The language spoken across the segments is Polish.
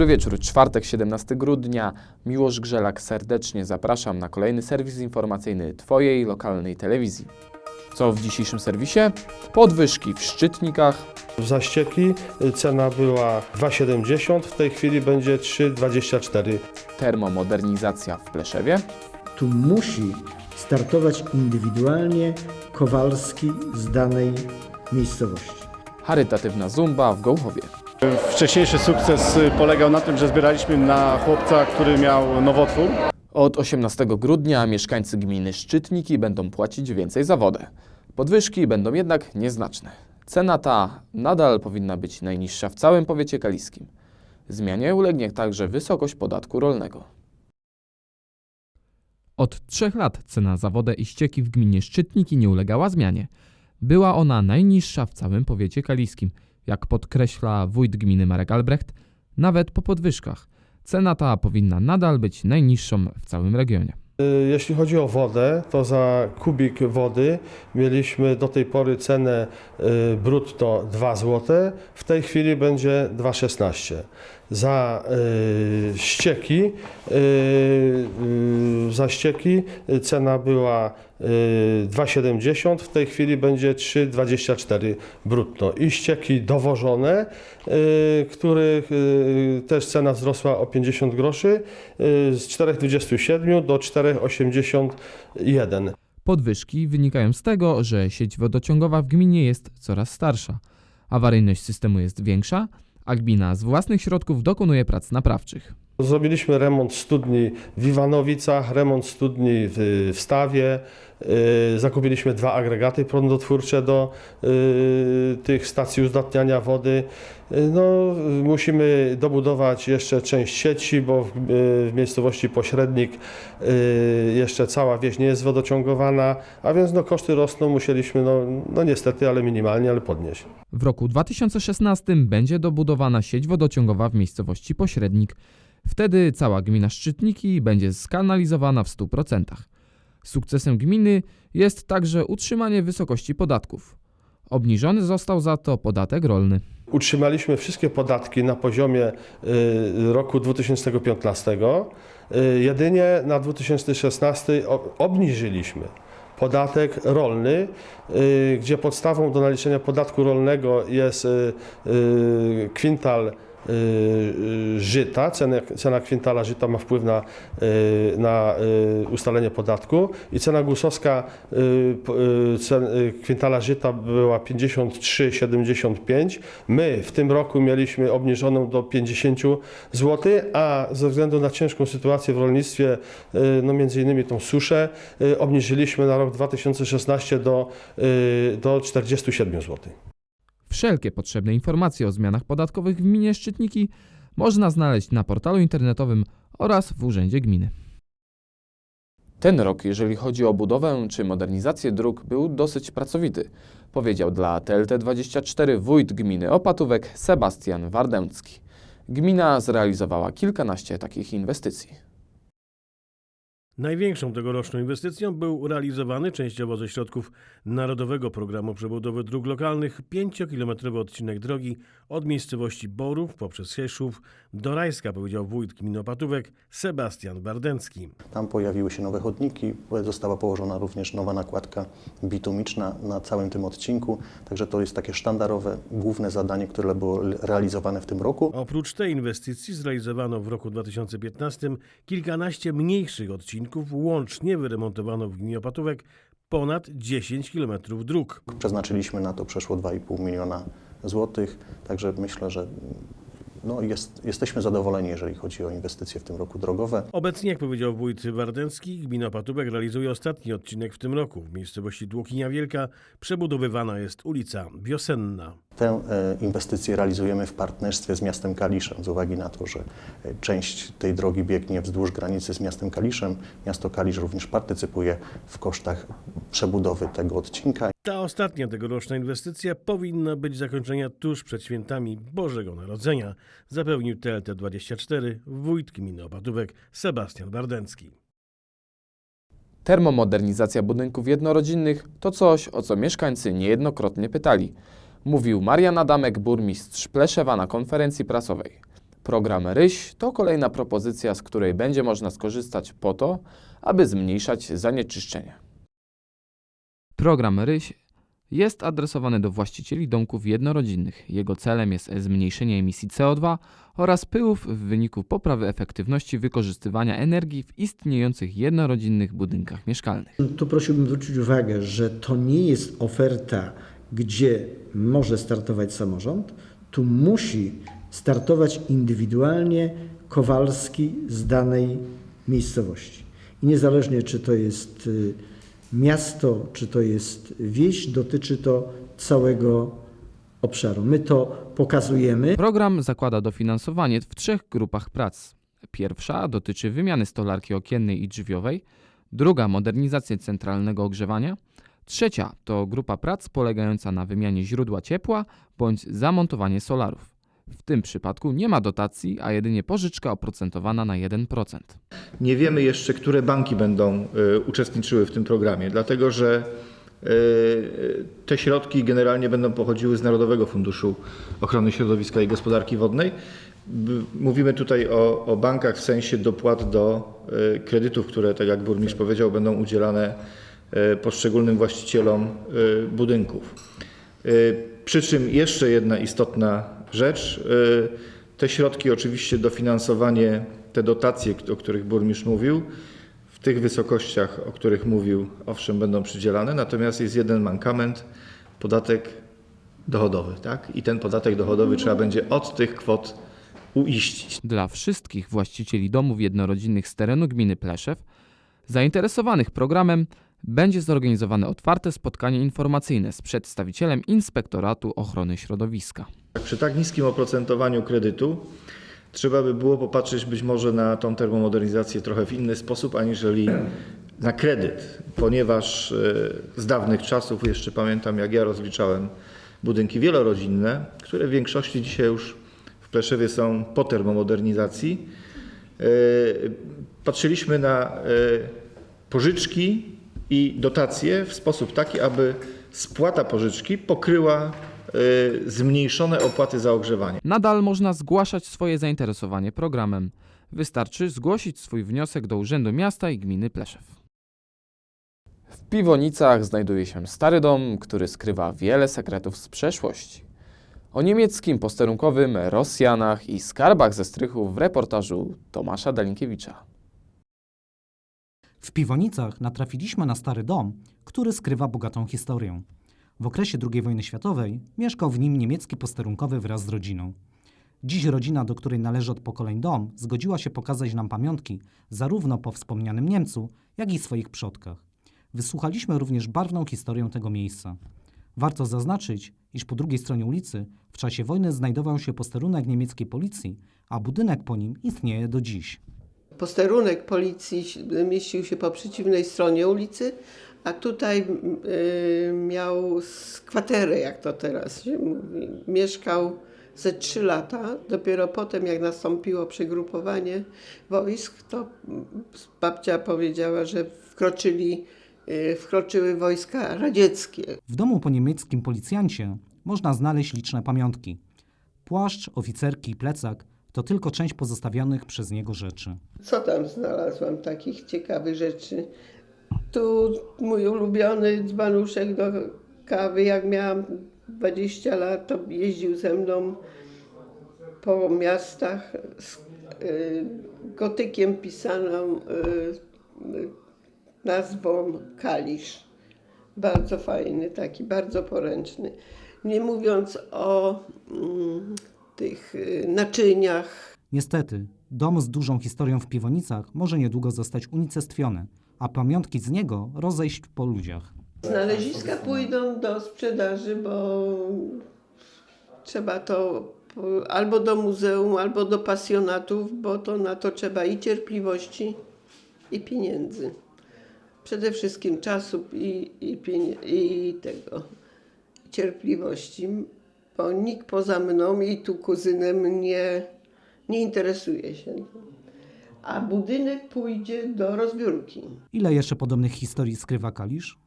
Dobry wieczór, czwartek 17 grudnia. Miłosz Grzelak serdecznie zapraszam na kolejny serwis informacyjny Twojej lokalnej telewizji. Co w dzisiejszym serwisie? Podwyżki w szczytnikach, Za ścieki cena była 2,70, w tej chwili będzie 3,24. termomodernizacja w Pleszewie, Tu musi startować indywidualnie Kowalski z danej miejscowości. charytatywna zumba w Gołchowie. Wcześniejszy sukces polegał na tym, że zbieraliśmy na chłopca, który miał nowotwór. Od 18 grudnia mieszkańcy gminy Szczytniki będą płacić więcej za wodę. Podwyżki będą jednak nieznaczne. Cena ta nadal powinna być najniższa w całym powiecie kaliskim. Zmianie ulegnie także wysokość podatku rolnego. Od trzech lat cena za wodę i ścieki w gminie Szczytniki nie ulegała zmianie. Była ona najniższa w całym powiecie kaliskim. Jak podkreśla wójt gminy Marek Albrecht, nawet po podwyżkach. Cena ta powinna nadal być najniższą w całym regionie. Y, Jeśli chodzi o wodę, to za kubik wody mieliśmy do tej pory cenę y, brutto 2 zł, w tej chwili będzie 2,16. Za y, ścieki, y, y, za ścieki y, cena była y, 2,70, w tej chwili będzie 3,24 brutto. I ścieki dowożone, y, których y, też cena wzrosła o 50 groszy, y, z 4,27 do 4,81. Podwyżki wynikają z tego, że sieć wodociągowa w gminie jest coraz starsza. Awaryjność systemu jest większa, a gmina z własnych środków dokonuje prac naprawczych. Zrobiliśmy remont studni w Iwanowicach, remont studni w, Stawie. y, Zakupiliśmy dwa agregaty prądotwórcze do y, tych stacji uzdatniania wody. Y, No, musimy dobudować jeszcze część sieci, bo w, miejscowości Pośrednik jeszcze cała wieś nie jest wodociągowana, a więc no, koszty rosną, musieliśmy no, no niestety, ale minimalnie, ale podnieść. W roku 2016 będzie dobudowana sieć wodociągowa w miejscowości Pośrednik. Wtedy cała gmina Szczytniki będzie skanalizowana w 100%. Sukcesem gminy jest także utrzymanie wysokości podatków. Obniżony został za to podatek rolny. Utrzymaliśmy wszystkie podatki na poziomie y, roku 2015. Y, Jedynie na 2016 o- obniżyliśmy podatek rolny, y, gdzie podstawą do naliczenia podatku rolnego jest kwintal żyta. Cena, cena kwintala żyta ma wpływ na, y, na y, ustalenie podatku i cena gusowska y, y, cen, y, kwintala żyta była 53,75. My w tym roku mieliśmy obniżoną do 50 zł, a ze względu na ciężką sytuację w rolnictwie, y, no między innymi tą suszę, y, obniżyliśmy na rok 2016 do, y, do 47 zł. Wszelkie potrzebne informacje o zmianach podatkowych w gminie Szczytniki można znaleźć na portalu internetowym oraz w Urzędzie Gminy. Ten rok, jeżeli chodzi o budowę czy modernizację dróg, był dosyć pracowity, powiedział dla TLT24 wójt gminy Opatówek Sebastian Wardęcki. Gmina zrealizowała kilkanaście takich inwestycji. Największą tegoroczną inwestycją był realizowany częściowo ze środków Narodowego Programu Przebudowy Dróg Lokalnych 5-kilometrowy odcinek drogi od miejscowości Borów poprzez Hieszów do Rajska, powiedział wójt gminy Opatówek Sebastian Bardęcki. Tam pojawiły się nowe chodniki, została położona również nowa nakładka bitumiczna na całym tym odcinku, także to jest takie sztandarowe, główne zadanie, które było realizowane w tym roku. Oprócz tej inwestycji zrealizowano w roku 2015 kilkanaście mniejszych odcinków, łącznie wyremontowano w gminie Opatówek ponad 10 kilometrów dróg. Przeznaczyliśmy na to przeszło 2,5 miliona złotych, także myślę, że no jest, jesteśmy zadowoleni, jeżeli chodzi o inwestycje w tym roku drogowe. Obecnie, jak powiedział wójt Wardęcki, gmina Opatówek realizuje ostatni odcinek w tym roku. W miejscowości Dłokinia Wielka przebudowywana jest ulica Wiosenna. Tę e, inwestycję realizujemy w partnerstwie z miastem Kaliszem, z uwagi na to, że e, część tej drogi biegnie wzdłuż granicy z miastem Kaliszem. Miasto Kalisz również partycypuje w kosztach przebudowy tego odcinka. Ta ostatnia tegoroczna inwestycja powinna być zakończona tuż przed świętami Bożego Narodzenia, zapewnił TLT24 wójt gminy Opatówek Sebastian Bardęcki. Termomodernizacja budynków jednorodzinnych to coś, o co mieszkańcy niejednokrotnie pytali. Mówił Marian Adamek, burmistrz Pleszewa na konferencji prasowej. Program RYŚ to kolejna propozycja, z której będzie można skorzystać po to, aby zmniejszać zanieczyszczenie. Program RYŚ jest adresowany do właścicieli domków jednorodzinnych. Jego celem jest zmniejszenie emisji CO2 oraz pyłów w wyniku poprawy efektywności wykorzystywania energii w istniejących jednorodzinnych budynkach mieszkalnych. Tu prosiłbym zwrócić uwagę, że to nie jest oferta, gdzie może startować samorząd. Tu musi startować indywidualnie Kowalski z danej miejscowości. I niezależnie czy to jest y, miasto, czy to jest wieś, dotyczy to całego obszaru. My to pokazujemy. Program zakłada dofinansowanie w trzech grupach prac. Pierwsza dotyczy wymiany stolarki okiennej i drzwiowej, druga modernizacji centralnego ogrzewania, trzecia to grupa prac polegająca na wymianie źródła ciepła bądź zamontowanie solarów. W tym przypadku nie ma dotacji, a jedynie pożyczka oprocentowana na 1%. Nie wiemy jeszcze, które banki będą y, uczestniczyły w tym programie, dlatego że y, te środki generalnie będą pochodziły z Narodowego Funduszu Ochrony Środowiska i Gospodarki Wodnej. Mówimy tutaj o, o bankach w sensie dopłat do y, kredytów, które, tak jak burmistrz powiedział, będą udzielane y, poszczególnym właścicielom y, budynków. Y, Przy czym jeszcze jedna istotna rzecz. y, Te środki, oczywiście dofinansowanie, te dotacje, o których burmistrz mówił, w tych wysokościach, o których mówił, owszem, będą przydzielane, natomiast jest jeden mankament, podatek dochodowy. Tak? I ten podatek dochodowy trzeba będzie od tych kwot uiścić. Dla wszystkich właścicieli domów jednorodzinnych z terenu gminy Pleszew zainteresowanych programem będzie zorganizowane otwarte spotkanie informacyjne z przedstawicielem Inspektoratu Ochrony Środowiska. Przy tak niskim oprocentowaniu kredytu trzeba by było popatrzeć być może na tą termomodernizację trochę w inny sposób, aniżeli na kredyt, ponieważ e, z dawnych czasów jeszcze pamiętam, jak ja rozliczałem budynki wielorodzinne, które w większości dzisiaj już w Pleszewie są po termomodernizacji. E, Patrzyliśmy na e, pożyczki i dotacje w sposób taki, aby spłata pożyczki pokryła y, zmniejszone opłaty za ogrzewanie. Nadal można zgłaszać swoje zainteresowanie programem. Wystarczy zgłosić swój wniosek do Urzędu Miasta i Gminy Pleszew. W Piwonicach znajduje się stary dom, który skrywa wiele sekretów z przeszłości. O niemieckim posterunkowym Rosjanach i skarbach ze strychów w reportażu Tomasza Dalinkiewicza. W Piwonicach natrafiliśmy na stary dom, który skrywa bogatą historię. W okresie II wojny światowej mieszkał w nim niemiecki posterunkowy wraz z rodziną. Dziś rodzina, do której należy od pokoleń dom, zgodziła się pokazać nam pamiątki zarówno po wspomnianym Niemcu, jak i swoich przodkach. Wysłuchaliśmy również barwną historię tego miejsca. Warto zaznaczyć, iż po drugiej stronie ulicy w czasie wojny znajdował się posterunek niemieckiej policji, a budynek po nim istnieje do dziś. Posterunek policji mieścił się po przeciwnej stronie ulicy, a tutaj y, miał kwaterę, jak to teraz się mówi. Mieszkał ze trzy lata. Dopiero potem, jak nastąpiło przegrupowanie wojsk, to babcia powiedziała, że wkroczyli, y, wkroczyły wojska radzieckie. W domu po niemieckim policjancie można znaleźć liczne pamiątki. Płaszcz, oficerki i plecak to tylko część pozostawionych przez niego rzeczy. Co tam znalazłam takich ciekawych rzeczy? Tu mój ulubiony dzbanuszek do kawy. Jak miałam 20 lat, to jeździł ze mną po miastach z y, gotykiem pisaną y, nazwą Kalisz. Bardzo fajny, taki bardzo poręczny. Nie mówiąc o mm, tych y, naczyniach, Niestety, dom z dużą historią w Piwonicach może niedługo zostać unicestwiony, a pamiątki z niego rozejść po ludziach. Znaleziska pójdą do sprzedaży, bo trzeba to albo do muzeum, albo do pasjonatów, bo to na to trzeba i cierpliwości, i pieniędzy. Przede wszystkim czasu i, i, i tego cierpliwości, bo nikt poza mną i tu kuzynem nie, nie interesuje się. A budynek pójdzie do rozbiórki. Ile jeszcze podobnych historii skrywa Kalisz?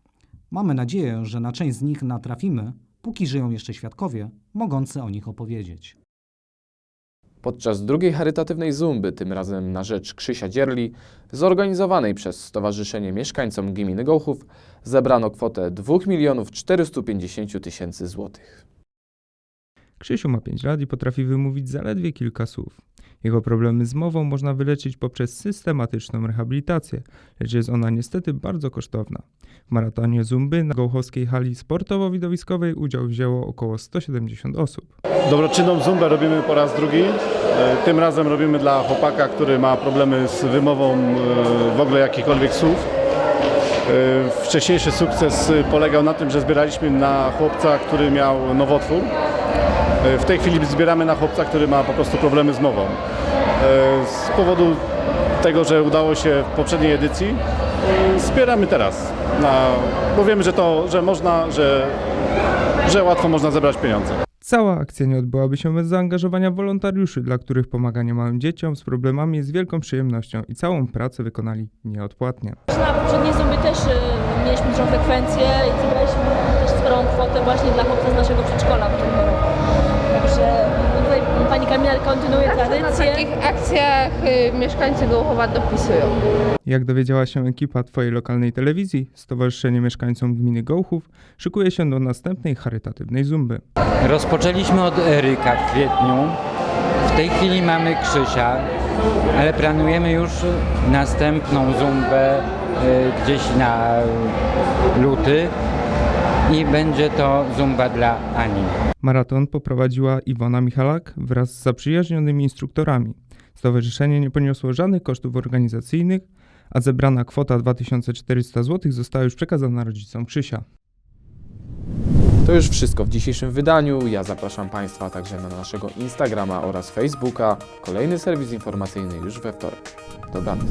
Mamy nadzieję, że na część z nich natrafimy, póki żyją jeszcze świadkowie, mogący o nich opowiedzieć. Podczas drugiej charytatywnej zumby, tym razem na rzecz Krzysia Dzierli, zorganizowanej przez Stowarzyszenie Mieszkańcom Gminy Gołchów, zebrano kwotę 2 milionów 450 tysięcy złotych. Krzysiu ma 5 lat i potrafi wymówić zaledwie kilka słów. Jego problemy z mową można wyleczyć poprzez systematyczną rehabilitację, lecz jest ona niestety bardzo kosztowna. W maratonie Zumby na Gołchowskiej hali sportowo-widowiskowej udział wzięło około 170 osób. Dobroczynną zumbę robimy po raz drugi. E, Tym razem robimy dla chłopaka, który ma problemy z wymową e, w ogóle jakichkolwiek słów. E, Wcześniejszy sukces polegał na tym, że zbieraliśmy na chłopca, który miał nowotwór. E, W tej chwili zbieramy na chłopca, który ma po prostu problemy z mową. E, Z powodu tego, że udało się w poprzedniej edycji, zbieramy teraz. Na, bo wiemy, że to, że można, że, że łatwo można zebrać pieniądze. Cała akcja nie odbyłaby się bez zaangażowania wolontariuszy, dla których pomaganie małym dzieciom z problemami jest wielką przyjemnością i całą pracę wykonali nieodpłatnie. Na poprzedniej Zumby też y, mieliśmy dużą frekwencję i zebraliśmy też sporą kwotę właśnie dla chłopca z naszego przedszkola w tym roku. Także y, tutaj pani Kamila kontynuuje Na tradycję. takich akcjach y, mieszkańcy Gołuchowa dopisują. Jak dowiedziała się ekipa Twojej lokalnej telewizji, Stowarzyszenie Mieszkańcom Gminy Gołchów szykuje się do następnej charytatywnej zumby. Rozpoczęliśmy od Eryka w kwietniu. W tej chwili mamy Krzysia, ale planujemy już następną zumbę gdzieś na luty i będzie to zumba dla Ani. Maraton poprowadziła Iwona Michalak wraz z zaprzyjaźnionymi instruktorami. Stowarzyszenie nie poniosło żadnych kosztów organizacyjnych, a zebrana kwota 2400 zł została już przekazana rodzicom Krzysia. To już wszystko w dzisiejszym wydaniu. Ja zapraszam Państwa także na naszego Instagrama oraz Facebooka. Kolejny serwis informacyjny już we wtorek. Dobranoc.